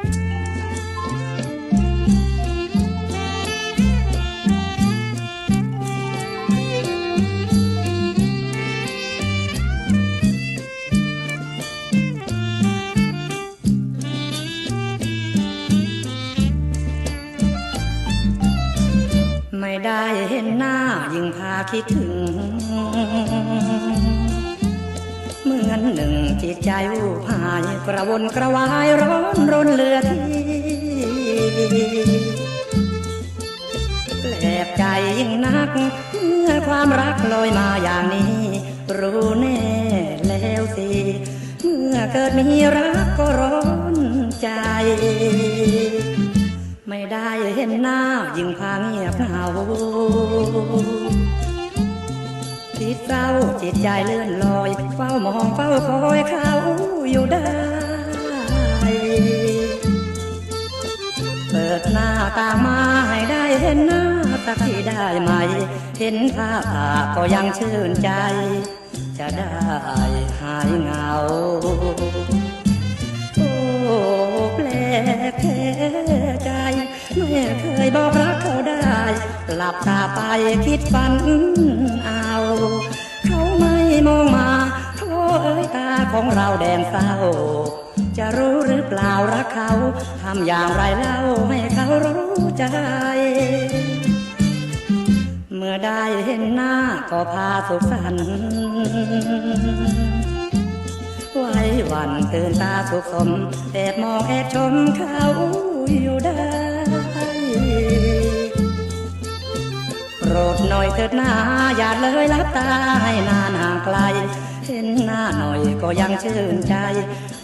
ไม่ได้เห็นหน้ายิ่งพาคิดถึง เหมือนหนึ่งจิตใจวูบหายกระวนกระวายร้อนรนเหลื แปลกใจยิ่งนักเมื่อความรักลอยมาอย่างนี้ รู้แน่แล้วสิ เมื่อเกิดมีรักก็ร้อนใจ ไม่ได้เห็นหน้ายิ่งพาเงียบเหงาจิตเศร้าจิตใจเลื่อนลอย เฝ้ามองเฝ้าคอยเขาอยู่ได้ หน้าตามาให้ได้เห็นหน้าสักทีได้ไหม เห็นภาพก็ยังชื่นใจ จะได้หายเหงา โอ้แปลกแท้ใจไม่เคยบอกรักเขาได้ หลับตาไปคิดฝันเอา เขาไม่มองมา ของเราแดงเศร้า จะรู้หรือเปล่ารักเขาทำอย่างไรเล่าให้เขารู้ใจ เมื่อได้เห็นหน้าก็พาสุขสันไว้วันตื่นตาสุขสมแอบมองแอบชมเขาอยู่ได้โปรดหน่อยเถิดหนา อย่าเลยลับตาให้นานห่างไกล เห็นหน้าหน่อยก็ยังชื่นใจ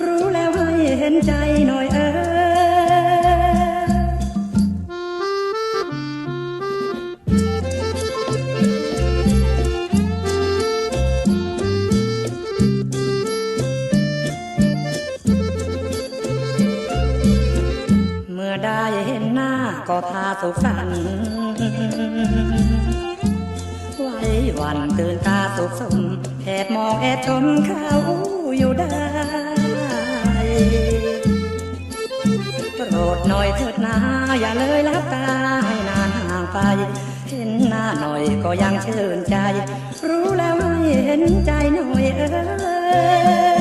รู้แล้วให้เห็นใจหน่อยเออเมื่อได้เห็นหน้าก็พาสุขสันต์ วันตื่นตาสุขสมแอบมองแอบชมเขาอยู่ได้โปรดหน่อยเถิดนาอย่าเลยลับตาให้นานห่างไป เห็นหน้าหน่อยก็ยังชื่นใจ รู้แล้วให้เห็นใจหน่อยเออ